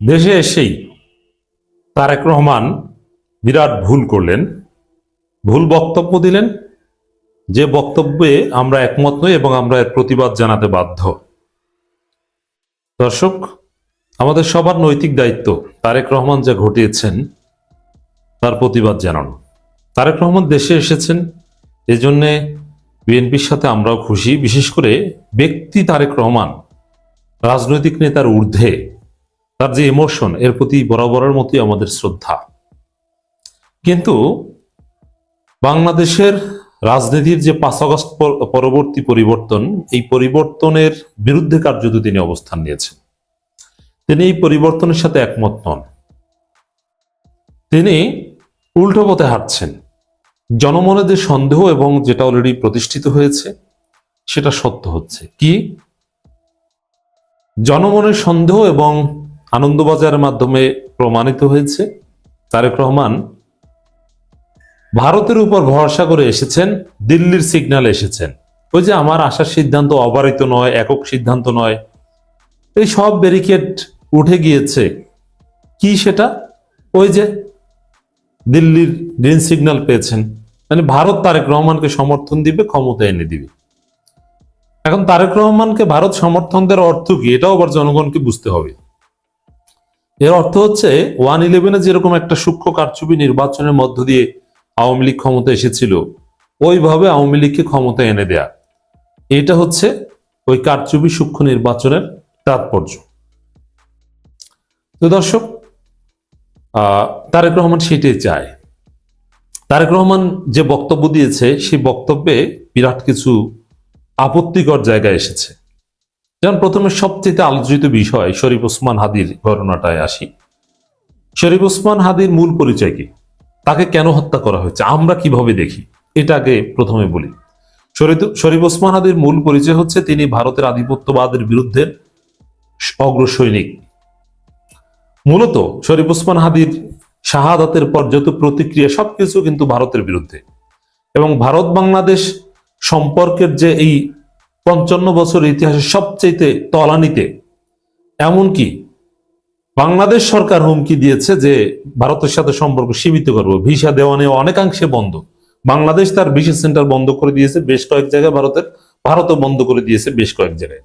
দেশে এসেই তারেক রহমান বিরাট ভুল করলেন, ভুল বক্তব্য দিলেন। যে বক্তব্যে আমরা একমত নই এবং আমরা এর প্রতিবাদ জানাতে বাধ্য। দর্শক, আমাদের সবার নৈতিক দায়িত্ব তারেক রহমান যা ঘটিয়েছেন, তার প্রতিবাদ জানানো। তারেক রহমান দেশে এসেছেন, এজন্যে বিএনপির সাথে আমরাও খুশি। বিশেষ করে ব্যক্তি তারেক রহমান, রাজনৈতিক নেতার ঊর্ধ্বে তার যে ইমোশন এর প্রতি বরাবরের মতোই আমাদের শ্রদ্ধা। কিন্তু বাংলাদেশের রাজনীতির যে পাঁচ আগস্ট পরবর্তী পরিবর্তন, এই পরিবর্তনের বিরুদ্ধে কার্যত তিনি অবস্থান নিয়েছেন। তিনি এই পরিবর্তনের সাথে একমত নন। তিনি উল্টো পথে হাঁটছেন। জনমনে যে সন্দেহ এবং যেটা অলরেডি প্রতিষ্ঠিত হয়েছে, সেটা সত্য হচ্ছে। কি? জনমনের সন্দেহ এবং আনন্দবাজারের মাধ্যমে প্রমাণিত হয়েছে, তারেক রহমান ভারতের উপর ভরসা করে এসেছেন, দিল্লির সিগন্যাল এসেছেন। ওই যে আমার আসার সিদ্ধান্ত অবারিত নয়, একক সিদ্ধান্ত নয়, এই সব ব্যারিকেড উঠে গিয়েছে। কি সেটা? ওই যে দিল্লির গ্রিন সিগন্যাল পেয়েছেন। মানে ভারত তারেক রহমানকে সমর্থন দিবে, ক্ষমতা এনে দিবে। এখন তারেক রহমানকে ভারত সমর্থন দেওয়ার অর্থ কি? এটাও আবার জনগণকে বুঝতে হবে। এর অর্থ হচ্ছে ওয়ান ইলেভেনে যেরকম একটা সূক্ষ্ম কারচুপি নির্বাচনের মধ্য দিয়ে আওয়ামী লীগ ক্ষমতা এসেছিল, ওইভাবে আওয়ামী লীগকে ক্ষমতা এনে দেয়া। এটা হচ্ছে ওই কারচুপি সূক্ষ্ম নির্বাচনের তাৎপর্য। তো দর্শক তারেক রহমান সেটাই চায়। তারেক রহমান যে বক্তব্য দিয়েছে, সেই বক্তব্যে বিরাট কিছু আপত্তিকর জায়গায় এসেছে। যেমন প্রথমে সবচেয়ে আলোচিত বিষয় শরীফ ওসমান হাদির ঘটনাটায় আসি। শরীফ ওসমান হাদির মূল পরিচয় কি? তাকে কেন হত্যা করা হয়েছে? আমরা কীভাবে দেখি? এটা আগে প্রথমে বলি। শরীফ ওসমান হাদির মূল পরিচয় হচ্ছে তিনি ভারতের আধিপত্যবাদের বিরুদ্ধে অগ্রসৈনিক। মূলত শরীফ ওসমান হাদির শাহাদাতের পর যত প্রতিক্রিয়া, সবকিছু কিন্তু ভারতের বিরুদ্ধে। এবং ভারত বাংলাদেশ সম্পর্কের যে এই পঞ্চান্ন বছর ইতিহাসে সবচেয়ে তলানিতে। এমনকি বাংলাদেশ সরকার হুমকি দিয়েছে যে ভারতের সাথে সম্পর্ক সীমিত করব। ভিসা দেওয়া নেওয়া অনেকাংশে বন্ধ। বাংলাদেশ তার ভিসা সেন্টার বন্ধ করে দিয়েছে, বেশ কয়েক জায়গায় ভারতের, ভারতও বন্ধ করে দিয়েছে বেশ কয়েক জায়গায়।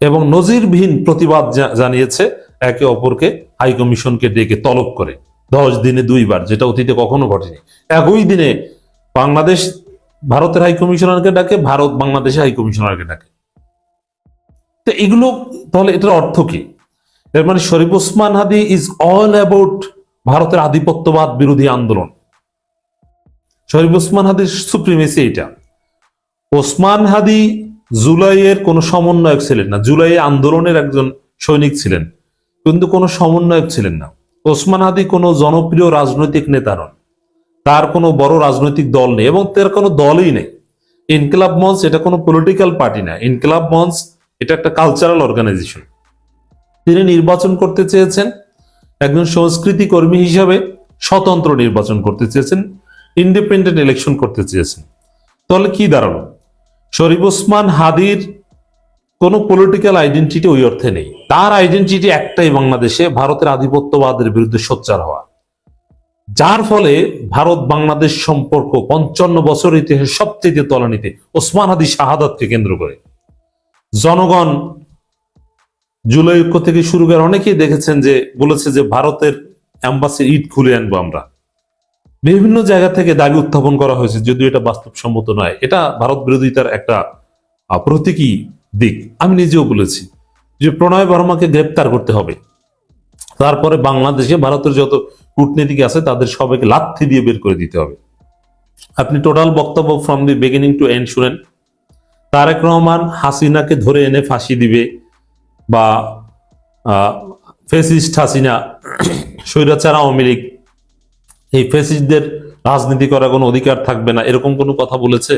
এবং নজিরবিহীন প্রতিবাদ জানিয়েছে একে অপরকে হাইকমিশনকে ডেকে তলব করে। দশ দিনে দুইবার, যেটা অতীতে কখনো ঘটেনি। একই দিনে বাংলাদেশ ভারতের হাই কমিশনারকে ডাকে, ভারত বাংলাদেশের হাই কমিশনারকে ডাকে। তো এগুলো, তাহলে এটার অর্থ কি? এর মানে Sharif Osman Hadi is all about ভারতের আধিপত্যবাদ বিরোধী আন্দোলন। শরীফ ওসমান হাদির সুপ্রিমেসি এটা ওসমান হাদি জুলাইয়ের কোনো সমন্বয়ক ছিলেন না। জুলাই আন্দোলনের একজন সৈনিক ছিলেন। কিন্তু কোনো সমন্বয়ক ছিলেন না। ওসমান হাদি কোনো জনপ্রিয় রাজনৈতিক নেতা নন। তার কোনো বড় রাজনৈতিক দল নেই এবং তার কোনো দলই নেই। ইনকিলাব মঞ্চ এটা কোনো পলিটিক্যাল পার্টি না। ইনকিলাব মঞ্চ এটা একটা কালচারাল অর্গানাইজেশন তিনি নির্বাচন করতে চেয়েছেন, একজন সংস্কৃতি কর্মী হিসাবে স্বতন্ত্র নির্বাচন করতে চেয়েছেন ইন্ডিপেন্ডেন্ট ইলেকশন করতে চেয়েছেন। তাহলে কি দাঁড়াল? শরীফ ওসমান হাদির কোনো পলিটিক্যাল আইডেন্টিটি ওই অর্থে নেই। তার আইডেন্টিটি একটাই বাংলাদেশে, ভারতের আধিপত্যবাদের বিরুদ্ধে সোচ্চার হওয়া। যার ফলে ভারত বাংলাদেশ সম্পর্ক পঞ্চান্ন বছর ইতিহাসে সবচেয়ে তলানিতে ওসমান হাদি শাহাদাতকে কেন্দ্র করে। জনগণ জুলাই ঐক্য থেকে শুরু করে অনেকেই দেখেছেন যে, বলেছে যে ভারতের অ্যাম্বাসি ইট খুলে আনব আমরা। বিভিন্ন জায়গা থেকে দাবি উত্থাপন করা হয়েছে, যদিও এটা বাস্তবসম্মত নয়। এটা ভারত বিরোধিতার একটা প্রতীকী দিক। আমি নিজেও বলেছি যে প্রণয় বর্মাকে গ্রেপ্তার করতে হবে। তারপরে বাংলাদেশে ভারতের যত কূটনীতিক আছে, তাদের সবাইকে লাথি দিয়ে বের করে দিতে হবে। আপনি টোটাল বক্তব্য from the beginning to end শুনেন। তারেক রহমান হাসিনাকে ধরে এনে ফাঁসি দিবে বা ফেসিস্ট হাসিনা, স্বৈরাচার আওয়ামী লীগ, এই ফেসিস্টদের রাজনীতি করার কোনো অধিকার থাকবে না, এরকম কোনো কথা বলেছে?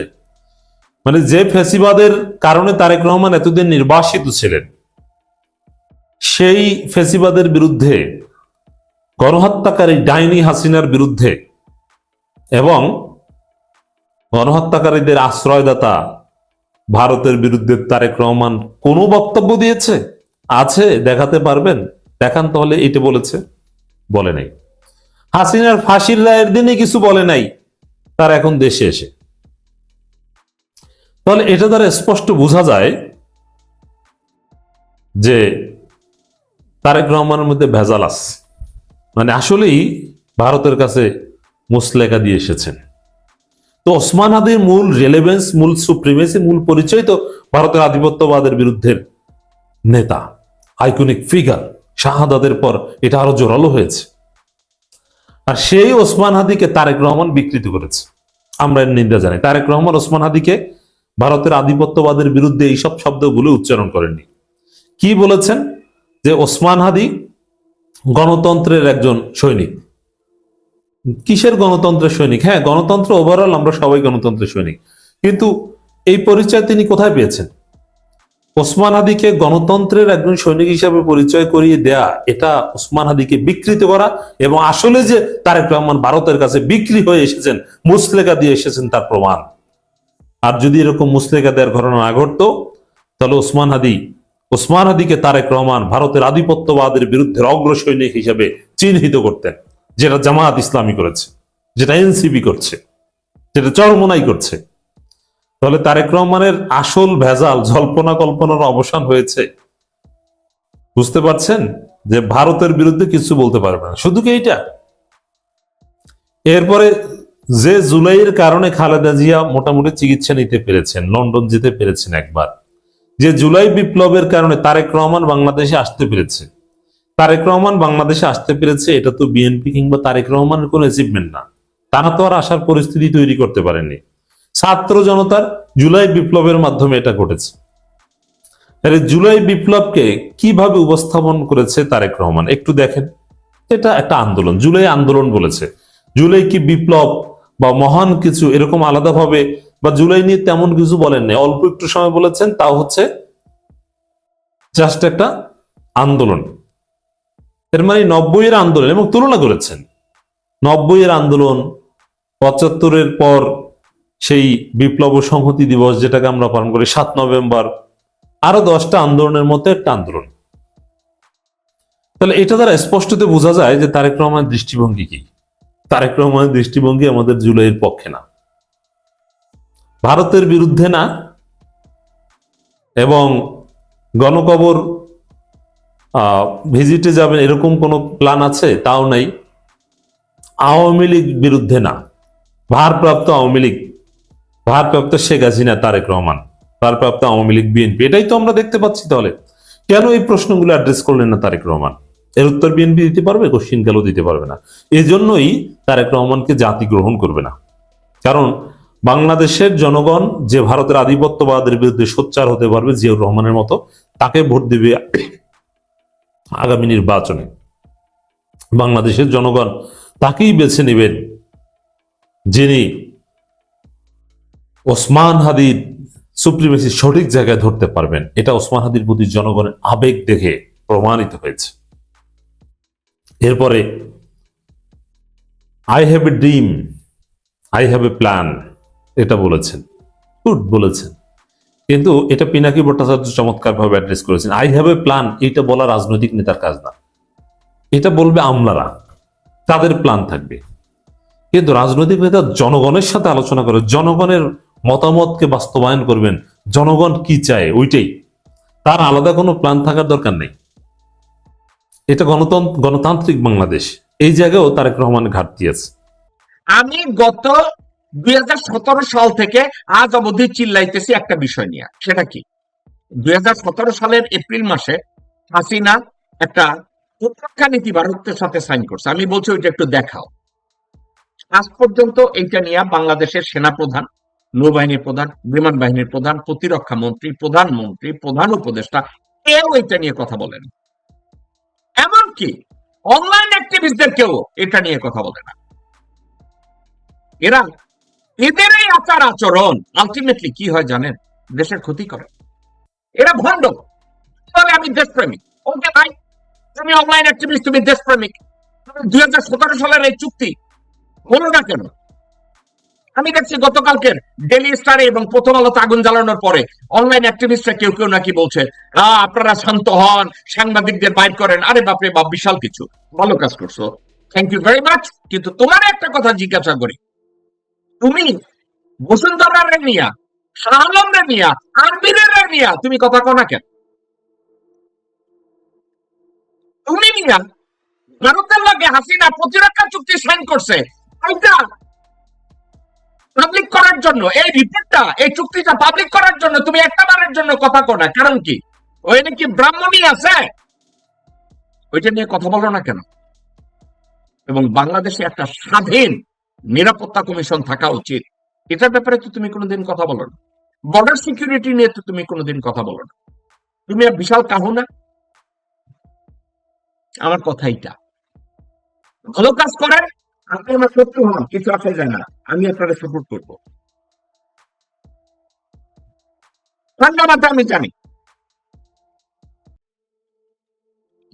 মানে যে ফেসিবাদের কারণে তারেক রহমান এতদিন নির্বাসিত ছিলেন সেই ফেসিবাদের বিরুদ্ধে, গণহত্যাকারী ডাইনি হাসিনার বিরুদ্ধে এবং গণহত্যাকারীদের আশ্রয়দাতা ভারতের বিরুদ্ধে তারেক রহমান কোনো বক্তব্য দিয়েছে? আছে, দেখাতে পারবেন। দেখান তাহলে এটা বলেছে, বলে নাই। হাসিনার ফাঁসির রায়ের দিনে কিছু বলে নাই, তার এখন দেশে এসে। তাহলে এটা দ্বারা স্পষ্ট বোঝা যায় যে তারেক রহমানের মধ্যে ভেজাল আছে। মানে আসলেই ভারতের কাছে মুসলেখা দিয়ে এসেছেন। তো ওসমান হাদির মূল রেলেভেন্স মূল সুপ্রিমেসি মূল পরিচয় তো ভারতের আধিপত্যবাদের বিরুদ্ধে নেতা আইকনিক ফিগার শাহাদাতের পর এটা আরও জোরালো হয়েছে। আর সেই ওসমান হাদিকে তারেক রহমান বিকৃত করেছে। আমরা এর নিন্দা জানাই। তারেক রহমান ওসমান হাদিকে ভারতের আধিপত্যবাদের বিরুদ্ধে এইসব শব্দগুলো উচ্চারণ করেননি। কি বলেছেন? যে ওসমান হাদি গণতন্ত্রের একজন সৈনিক। কিসের গণতন্ত্রের সৈনিক? হ্যাঁ গণতন্ত্র ওভারঅল আমরা সবাই গণতন্ত্রের সৈনিক। কিন্তু এই পরিচয় তিনি কোথায় পেয়েছেন? ওসমান হাদিকে গণতন্ত্রের একজন সৈনিক হিসাবে পরিচয় করিয়ে দেয়া, এটা ওসমান হাদিকে বিকৃত করা এবং আসলে যে তারেক রহমান ভারতের কাছে বিক্রি হয়ে এসেছেন মুসলেকা দিয়ে এসেছেন তার প্রমাণ। আর যদি এরকম মুসলেকা দেওয়ার ঘটনা না ঘটতো, তাহলে ওসমান হাদি ওসমান হাদিকে তারেক রহমান ভারতের আধিপত্যবাদের বিরুদ্ধে অগ্র সৈনিক হিসেবে চিহ্নিত করতেন, যেটা জামায়াত ইসলামী করেছে, যেটা এনসিপি করছে, যেটা চরমোনাই করছে। তাহলে তারেক রহমানের আসল ভেজাল জল্পনা কল্পনার অবসান হয়েছে। বুঝতে পারছেন যে ভারতের বিরুদ্ধে কিছু বলতে পারবে না, শুধু কি এইটা? এরপরে যে জুলাইয়ের কারণে খালেদা জিয়া মোটামুটি চিকিৎসা নিতে পেরেছেন, লন্ডন যেতে পেরেছেন একবার। যে জুলাই বিপ্লবের কারণে তারেক রহমান বাংলাদেশে আসতে পেরেছে। তারেক রহমান বাংলাদেশে আসতে পেরেছে, এটা তো বিএনপি কিংবা তারেক রহমানের কোনো অ্যাচিভমেন্ট না। তারা তো আর আসার পরিস্থিতি তৈরি করতে পারেনি। ছাত্র জনতার জুলাই বিপ্লবের মাধ্যমে এটা ঘটেছে। জুলাই বিপ্লবকে কীভাবে উপস্থাপন করেছে তারেক রহমান? একটু দেখেন। এটা একটা আন্দোলন। জুলাই আন্দোলন বলেছে। জুলাই কি বিপ্লব বা মহান কিছু এরকম আলাদাভাবে বা জুলাই নিয়ে তেমন কিছু বলেননি। অল্প একটু সময় বলেছেন তাও হচ্ছে জাস্ট একটা আন্দোলন। এর মানে নব্বই এর আন্দোলন এবং তুলনা করেছেন। নব্বই এর আন্দোলন, পঁচাত্তরের পর সেই বিপ্লব সংহতি দিবস যেটাকে আমরা পালন করি, সাত নভেম্বর, আরও দশটা আন্দোলনের মতো একটা আন্দোলন। তাহলে এটা দ্বারা স্পষ্টতে বোঝা যায় যে তারেক রহমানের দৃষ্টিভঙ্গি কি? তারেক রহমানের দৃষ্টিভঙ্গি আমাদের জুলাইয়ের পক্ষে না। ভারতের বিরুদ্ধে না, এবং গণকবর ভিজিটে যাবেন এরকম কোনো প্ল্যান আছে? তাও নাই। আওয়ামী লীগ বিরুদ্ধে না। ভারপ্রাপ্ত আওয়ামী লীগ, ভারপ্রাপ্ত শেখ হাসিনা, তারেক রহমান, ভারপ্রাপ্ত আওয়ামী লীগ, বিএনপি, এটাই তো আমরা দেখতে পাচ্ছি তাহলে। কেন এই প্রশ্নগুলো অ্যাড্রেস করলেন না তারেক রহমান? এর উত্তর বিএনপি দিতে পারবে, কোশ্চিন কালও দিতে পারবে না। এই জন্যই তারেক রহমানকে জাতি গ্রহণ করবে না। কারণ বাংলাদেশের জনগণ যে ভারতের আধিপত্যবাদের বিরুদ্ধে সোচ্চার হতে পারবে জিয়াউর রহমানের মতো, তাকে ভোট দেবে আগামী নির্বাচনে। বাংলাদেশের জনগণ তাকেই বেছে নেবেন যিনি ওসমান হাদির সুপ্রিমেসি সঠিক জায়গায় ধরতে পারবেন। এটা ওসমান হাদির প্রতি জনগণের আবেগ দেখে প্রমাণিত হয়েছে। এরপরে I have a dream I have a plan এটা বলেছেন গুড বলেছেন। কিন্তু এটা পিনাকি ভট্টাচার্য চমৎকার ভাবে অ্যাড্রেস করেছেন। আই হ্যাভ এ প্ল্যান এটা বলা রাজনৈতিক নেতার কাজ না। এটা বলবে আমলারা, তাদের প্ল্যান থাকবে। কিন্তু রাজনৈতিক নেতা জনগণের সাথে আলোচনা করে, জনগণের মতামতকে বাস্তবায়ন করবেন, জনগণ কি চায় ওইটাই। তার আলাদা কোনো প্ল্যান থাকার দরকার নেই। এটা গণতন্ত্র গণতান্ত্রিক বাংলাদেশ। এই জায়গায়ও তারেক রহমানের ঘাটতি আছে। আমি গত দুই হাজার সতেরো সাল থেকে আজ অবধি চিল্লাইতেছি একটা বিষয় নিয়ে। সেটা কি? দুই হাজার সতেরো সালের এপ্রিল মাসে হাসিনা একটা প্রত্যক্ষা নীতি ভারতের সাথে সাইন করছে। আমি বলছি ওইটা একটু দেখাও। আজ পর্যন্ত এইটা নিয়ে বাংলাদেশের সেনাপ্রধান, নৌবাহিনীর প্রধান, বিমান বাহিনীর প্রধান, প্রতিরক্ষা মন্ত্রী, প্রধানমন্ত্রী, প্রধান উপদেষ্টা, কেউ এটা নিয়ে কথা বলেন। এমনকি অনলাইন অ্যাক্টিভিস্টদের কেউ এটা নিয়ে কথা বলে না। এরা এদের এই আচার আচরণ আলটিমেটলি কি হয় জানেন? দেশের ক্ষতি করে। এরা ভণ্ড। বলে আমি দেশপ্রেমিক। ওকে ভাই তুমি অনলাইন অ্যাক্টিভিস্ট তুমি দেশপ্রেমিক। দুই হাজার সতেরো সালের এই চুক্তি হলো না কেন? আমি দেখছি গতকালকের ডেলি স্টারে এবং প্রথম আলোতে আগুন জ্বালানোর পরে অনলাইন অ্যাক্টিভিস্টরা কেউ কেউ নাকি বলছে "আহ, আপনারা শান্ত হন সাংবাদিকদের বাইর করেন। আরে বাপরে বাপ বিশাল কিছু। ভালো কাজ করছ। থ্যাংক ইউ ভেরি মাচ কিন্তু তোমার একটা কথা জিজ্ঞাসা করি। তুমি বসুন্ধরা রে নিয়া শাহ আলম রে নিয়া আরবিরের তুমি কথা কো না কেন? তুমি নিয়া ভারতের লগে হাসিনা প্রতিরক্ষা চুক্তি সাইন করছে ওইটা পাবলিক করার জন্য, এই রিপোর্টটা এই চুক্তিটা পাবলিক করার জন্য তুমি একটা বারের জন্য কথা কো না, কারণ কি? ওই নাকি ব্রাহ্মণী আছে? ওইটা নিয়ে কথা বলো না কেন? এবং বাংলাদেশে একটা স্বাধীন নিরাপত্তা কমিশন থাকা উচিত। এটার ব্যাপারে তো তুমি কোনোদিন কথা বলো না। বর্ডার সিকিউরিটি নিয়ে তো তুমি কোনোদিন কথা বলো না। তুমি এক বিশাল কাহু না আমার কথা এইটা। ভালো কাজ করেন, আপনি আমার শত্রু হন, কিছু আসে যায় না। আমি আপনারা সাপোর্ট করব। ঠান্ডা মাথা আমি জানি।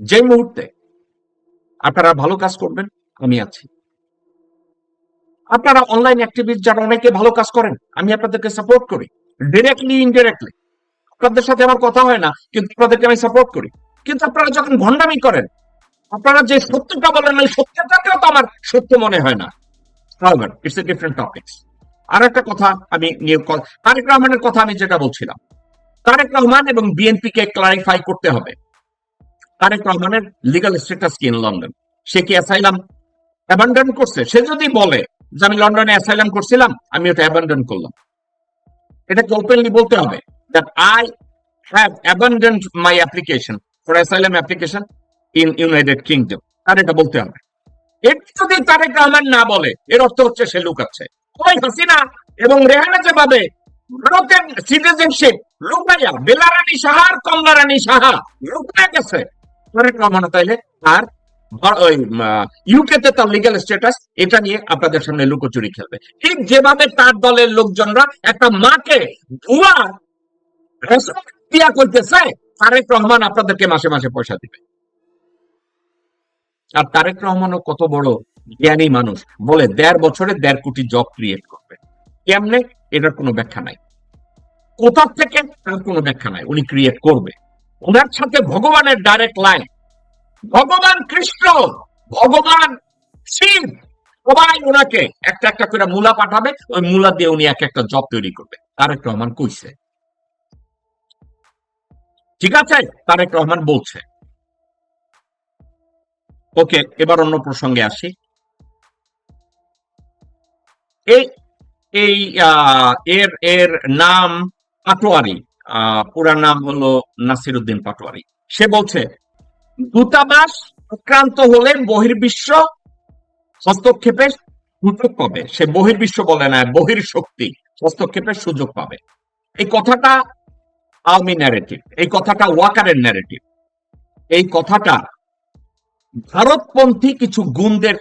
যে মুহূর্তে আপনারা ভালো কাজ করবেন, আমি আছি। আপনারা অনলাইন অ্যাক্টিভিস্ট যারা, অনেকে ভালো কাজ করেন, আমি আপনাদেরকে সাপোর্ট করি ডিরেক্টলি ইনডিরেক্টলি আপনাদের সাথে আমার কথা হয় না, কিন্তু আপনাদেরকে আমি সাপোর্ট করি। কিন্তু আপনারা যখন ভণ্ডামি করেন, আপনারা যে সত্যটা বলেন, ওই সত্যটাকেও তো আমার সত্য মনে হয় না। It's a different topics. আর একটা কথা আমি নিয়ে তারেক রহমানের কথা আমি যেটা বলছিলাম। তারেক রহমান এবং বিএনপি কে ক্লারিফাই করতে হবে। তারেক রহমানের লিগাল স্ট্যাটাস কি ইন লন্ডন সে কি অ্যাসাইলাম অ্যাবান্ডন করছে? সে যদি বলে যে আমি লন্ডনে অ্যাসাইলাম করছিলাম, আমি ওটা অ্যাবান্ডন করলাম। এটাকে ওপেনলি বলতে হবে that I have abandon my application for asylum application in United Kingdom তার এটা বলতে হবে। যদি তারেক রহমান না বলে, এর অর্থ হচ্ছে সে লুকাচ্ছে। ওই হাসিনা এবং রেহানা যে পাবে ভারতের সিটিজেনশিপ লুকাইয়া, বেলারানী সাহা আর কমলা রানী সাহা লুকায় গেছে, তারেক তাইলে ভা- ওই ইউকে তে তার লিগ্যাল স্ট্যাটাস এটা নিয়ে আপনাদের সামনে লুকোচুরি খেলবে। ঠিক যেভাবে তার দলের লোকজনরা একটা মাকে করতেছে, তারেক রহমান আপনাদেরকে মাসে মাসে পয়সা দিবে। আর তারেক রহমানও কত বড় জ্ঞানী মানুষ, বলে দেড় বছরে দেড় কোটি জব ক্রিয়েট করবে। কেমনে? এটার কোনো ব্যাখ্যা নাই। কোথা থেকে? তার কোনো ব্যাখ্যা নাই। উনি ক্রিয়েট করবে। ওনার সাথে ভগবানের ডাইরেক্ট লাইন ভগবান কৃষ্ণ, ভগবান শিব। সবাই ওনাকে একটা একটা করে মূলা পাঠাবে, ওই মূলা দিয়ে উনি এক একটা জব তৈরি করবে। তারেক রহমান কইছে। ঠিক আছে? তারেক রহমান বলছে। ওকে, এবার অন্য প্রসঙ্গে আসি। এই এই এর এর নাম পাটোয়ারি। পুরা নাম হলো নাসিরুদ্দিন পাটোয়ারি। সে বলছে দূতাবাস আক্রান্ত হলে বহির্বিশ্ব হস্তক্ষেপের সুযোগ পাবে। সে বহির্বিশ্ব বলে না, বহির শক্তি হস্তক্ষেপের সুযোগ পাবে। এই কথাটা আওয়ামী ন্যারেটিভ এই কথাটা ওয়াকারের ন্যারেটিভ এই কথাটা ভারতপন্থী কিছু গুণদের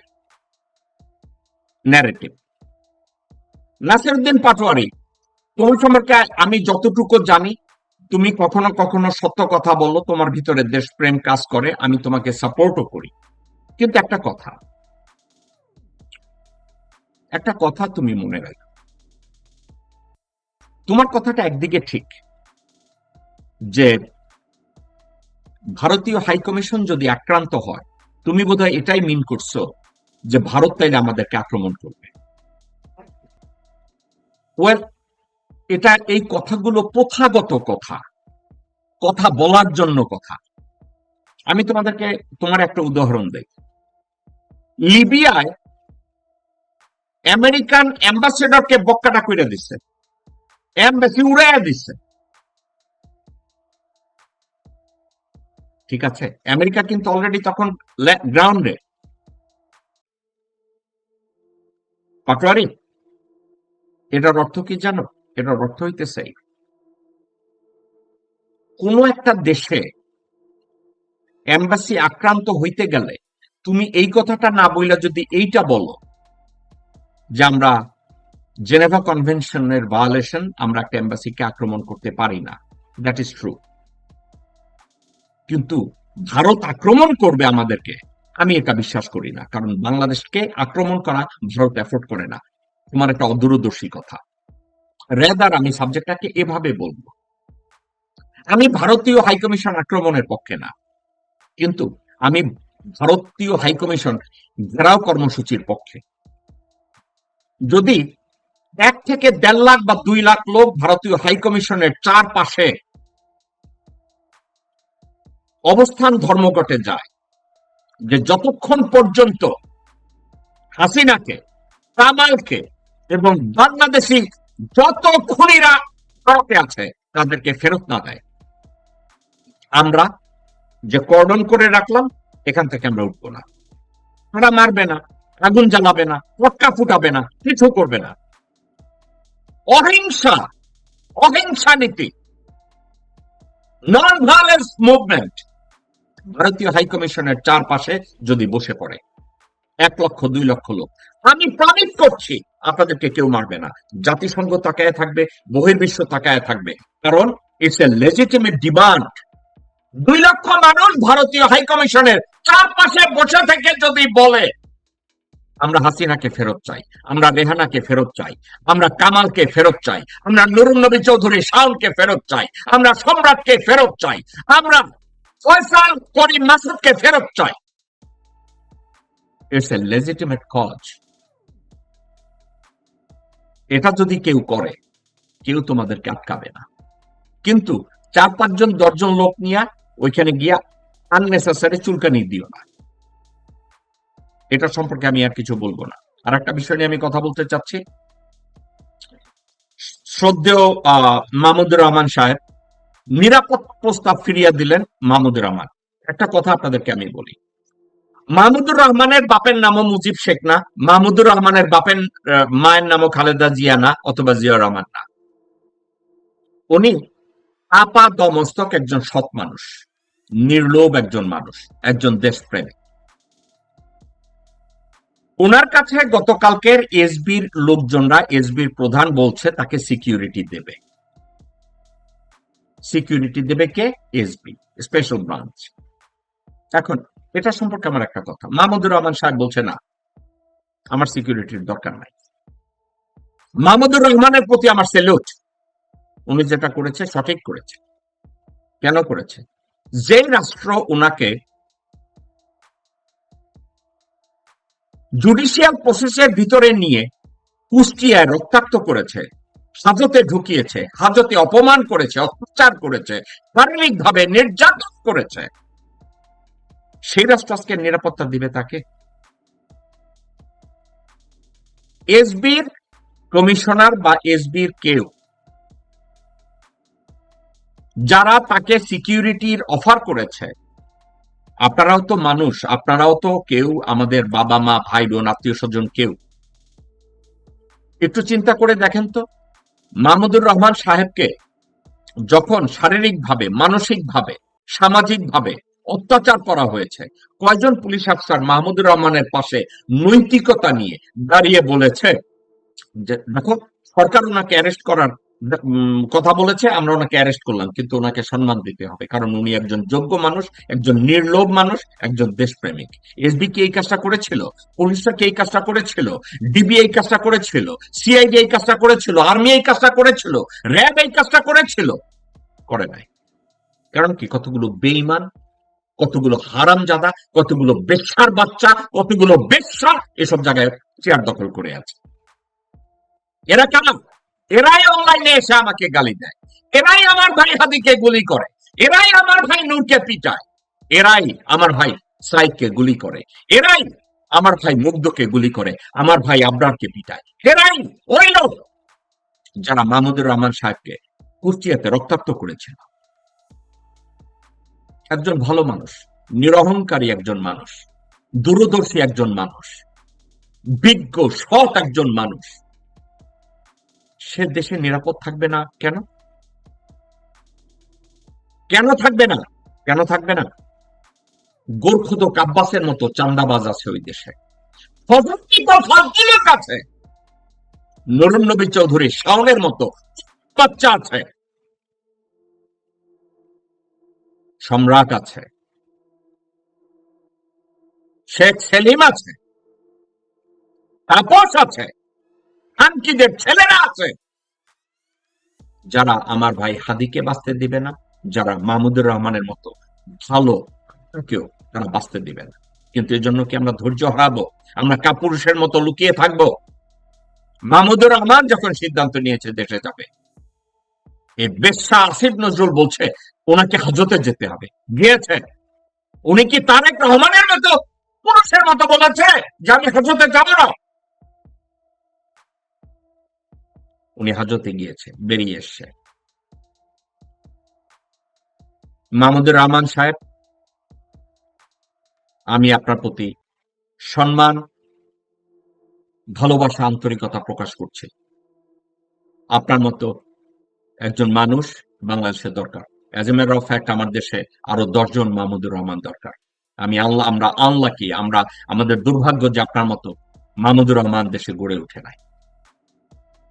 ন্যারেটিভ নাসিরুদ্দিন পাটোয়ারি তোমার সম্পর্কে আমি যতটুকু জানি তুমি কখনো কখনো সত্য কথা বলো, তোমার ভিতরে দেশপ্রেম কাজ করে, আমি তোমাকে সাপোর্টও করি। কিন্তু একটা কথা একটা কথা তুমি মনে রাখো। তোমার কথাটা একদিকে ঠিক, যে ভারতীয় হাই কমিশন যদি আক্রান্ত হয়, তুমি বোধহয় এটাই মিন করছ, যে ভারত তাইলে আমাদেরকে আক্রমণ করবে। ওয়েল এটা এই কথাগুলো প্রথাগত কথা কথা বলার জন্য কথা। আমি তোমাদেরকে, তোমার একটা উদাহরণ দেই। লিবিয়ায় আমেরিকান অ্যাম্বাসেডরকে বক্কাটা করে দিচ্ছে এমবাসি উড়াইয়া দিচ্ছে ঠিক আছে, আমেরিকা কিন্তু অলরেডি তখন গ্রাউন্ডে পাটোয়ারি, এটার অর্থ কি জানো? এটার অর্থ হইতেছে, কোন একটা দেশে এম্বাসি আক্রান্ত হইতে গেলে তুমি এই কথাটা না বইলা যদি এইটা বলো যে আমরা জেনেভা কনভেনশনের ভায়োলেশন আমরা একটা এম্বাসিকে আক্রমণ করতে পারি না। দ্যাট ইজ ট্রু কিন্তু ভারত আক্রমণ করবে আমাদেরকে, আমি এটা বিশ্বাস করি না। কারণ বাংলাদেশকে আক্রমণ করা ভারত এফোর্ড করে না। তোমার একটা অদূরদর্শী কথা। রেদার আমি সাবজেক্টটাকে এভাবে বলব। আমি ভারতীয় হাইকমিশন আক্রমণের পক্ষে না। কিন্তু আমি ভারতীয় হাইকমিশন ঘেরাও কর্মসূচির পক্ষে। যদি এক থেকে দেড় লাখ বা দুই লাখ লোক ভারতীয় হাইকমিশনের চারপাশে অবস্থান ধর্মঘটে যায়, যে যতক্ষণ পর্যন্ত হাসিনাকে, কামালকে এবং বাংলাদেশি যত খুনিরা ভারতে আছে, তাদেরকে ফেরত না দেয়। আমরা যে কর্ডন করে রাখলাম, এখান থেকে আমরা উঠবো না। ওরা মারবে না, আগুন জ্বালাবে না পটকা ফুটাবে না, কিছু করবে না। অহিংসা অহিংসা নীতি নন ভায়োলেন্স মুভমেন্ট ভারতীয় হাইকমিশনের চারপাশে যদি বসে পড়ে, এক লক্ষ, দুই লক্ষ লোক। আমি প্রমিট করছি, আপনাদেরকে কেউ মারবে না। জাতিসংঘ তাকায় থাকবে, বহির্বিশ্ব তাকায় থাকবে। কারণ ইটস এ লেজিটিমেট ডিমান্ড দুই লক্ষ মানুষ ভারতীয় হাইকমিশনের চারপাশে বসে থেকে যদি বলে, আমরা হাসিনাকে ফেরত চাই, আমরা রেহানাকে ফেরত চাই, আমরা কামালকে ফেরত চাই, আমরা নুরুন নবী চৌধুরী শাওনকে ফেরত চাই, আমরা সম্রাটকে ফেরত চাই, আমরা ফয়সাল করিম মাসুদকে ফেরত চাই। ইটস এ লেজিটিমেট কজ এটা যদি কেউ করে, কেউ তোমাদেরকে আটকাবে না। কিন্তু চার পাঁচজন, দশজন লোক নিয়ে ওইখানে গিয়া আননেসেসারি চুলকানি দিও না। এটা সম্পর্কে আমি আর কিছু বলব না। আর একটা বিষয় নিয়ে আমি কথা বলতে চাচ্ছি। শ্রদ্ধেয় মাহমুদুর রহমান সাহেব নিরাপদ প্রস্তাব ফিরিয়ে দিলেন মাহমুদুর রহমান। একটা কথা আপনাদেরকে আমি বলি। মাহমুদুর রহমানের বাপের নামও মুজিব শেখ না, মাহমুদুর রহমানের বাপের মায়ের নামও খালেদা জিয়া না, অথবা জিয়া রহমান না। উনি আপা দমস্তক একজন সৎ মানুষ, নির্লোভ একজন মানুষ, একজন দেশপ্রেমিক। ওনার কাছে গতকালকের এসবির লোকজনরা, এসবির প্রধান বলছে, তাকে সিকিউরিটি দেবে। সিকিউরিটি দেবে কে? SB, special branch. এখন এটা সম্পর্কে আমার একটা কথা। মাহমুদুর রহমান সাহেব বলছে, না, আমার সিকিউরিটির দরকার নাই। মাহমুদুর রহমানের প্রতি আমার সেলুট উনি যেটা করেছে, সঠিক করেছে। কেন করেছে? যে রাষ্ট্র ওনাকে জুডিশিয়াল প্রসেসের ভিতরে নিয়ে কুষ্টিয়ায় রক্তাক্ত করেছে, হাজতে ঢুকিয়েছে, হাজতে অপমান করেছে, অত্যাচার করেছে, শারীরিকভাবে নির্যাতন করেছে সেই রাষ্ট্র আজকে নিরাপত্তা দিবে তাকে। এসবির কমিশনার বা এসবির কেউ, যারা তাকে সিকিউরিটির অফার করেছে, আপনারাও তো মানুষ, আপনারাও তো কেউ, আমাদের বাবা মা, ভাই বোন, আত্মীয় স্বজন কেউ। একটু চিন্তা করে দেখেন তো, মাহমুদুর রহমান সাহেবকে যখন শারীরিকভাবে, মানসিকভাবে, সামাজিকভাবে অত্যাচার করা হয়েছে। কয়জন পুলিশ অফিসার মাহমুদুর রহমানের পাশে নৈতিকতা নিয়ে দাঁড়িয়ে বলেছে? যে দেখো, সরকার ওনাকে অ্যারেস্ট করার কথা বলেছে, আমরা ওনাকে অ্যারেস্ট করলাম, কিন্তু ওনাকে সম্মান দিতে হবে, কারণ উনি একজন যোগ্য মানুষ, একজন নির্লোভ মানুষ, একজন দেশপ্রেমিক। এসবি কি এই কাজটা করেছিল? পুলিশরা কি এই কাজটা করেছিল? ডিবি এই কাজটা করেছিল? সিআইডি এই কাজটা করেছিল? আর্মি এই কাজটা করেছিল? র্যাব এই কাজটা করেছিল? করে নাই। কারণ কি? কতগুলো বেইমান কতগুলো হারামজাদা, কতগুলো বেশ্যার বাচ্চা, কতগুলো বেশ্যা এসব জায়গায় চেয়ার দখল করে আছে। এরা কেন এরাই অনলাইনে এসে আমাকে গালি দেয়। এরাই আমার ভাই হাদিকে গুলি করে। এরাই আমার ভাই নূরকে পিটায়। এরাই আমার ভাই সাইদকে গুলি করে। এরাই আমার ভাই মুগ্ধকে গুলি করে। আমার ভাই আবরারকে পিটায়। এরাই ওই লোক যারা মাহমুদুর রহমান সাহেবকে কুষ্টিয়াতে রক্তাক্ত করেছিল। একজন ভালো মানুষ, নিরহংকারী একজন মানুষ, দূরদর্শী একজন মানুষ, বিজ্ঞ, সৎ একজন মানুষ, সে দেশে নিরাপদ থাকবে না কেন? কেন থাকবে না? কেন থাকবে না? গোর্খদ কাব্বাসের মতো চান্দাবাজ আছে ওই দেশে। কাছে নুরুন নবী চৌধুরী শাওনের মতো বাচ্চা আছে। সম্রাট আছে। শেখ সেলিম আছে। তাপস আছে। খানকিদের ছেলেরা আছে। যারা আমার ভাই হাদিকে বাঁচতে দিবে না, যারা মাহমুদুর রহমানের মতো ভালো কেউ তারা বাঁচতে দিবে না। কিন্তু এর জন্য কি আমরা ধৈর্য হারাবো? আমরা কাপুরুষের মতো লুকিয়ে থাকব? মাহমুদুর রহমান যখন সিদ্ধান্ত নিয়েছে, দেশে যাবে। এই বেশ্যা আসিফ নজরুল বলছে ওনাকে হাজতে যেতে হবে। গিয়েছে। উনি কি তারেক রহমানের মতো পুরুষের মতো বলেছে যে আমি হাজতে যাব না? উনি হাজতে গিয়েছে, বেরিয়ে এসছে। মাহমুদুর রহমান সাহেব, আমি আপনার প্রতি সম্মান, ভালোবাসা, আন্তরিকতা প্রকাশ করছি। আপনার মতো একজন মানুষ বাংলাদেশের দরকার। As a matter of fact আমার দেশে আরও দশজন মাহমুদুর রহমান দরকার। আমি আল্লাহ, আমরা আল্লাহ কি আমরা, আমাদের দুর্ভাগ্য যে আপনার মতো মাহমুদুর রহমান দেশে গড়ে উঠে নাই।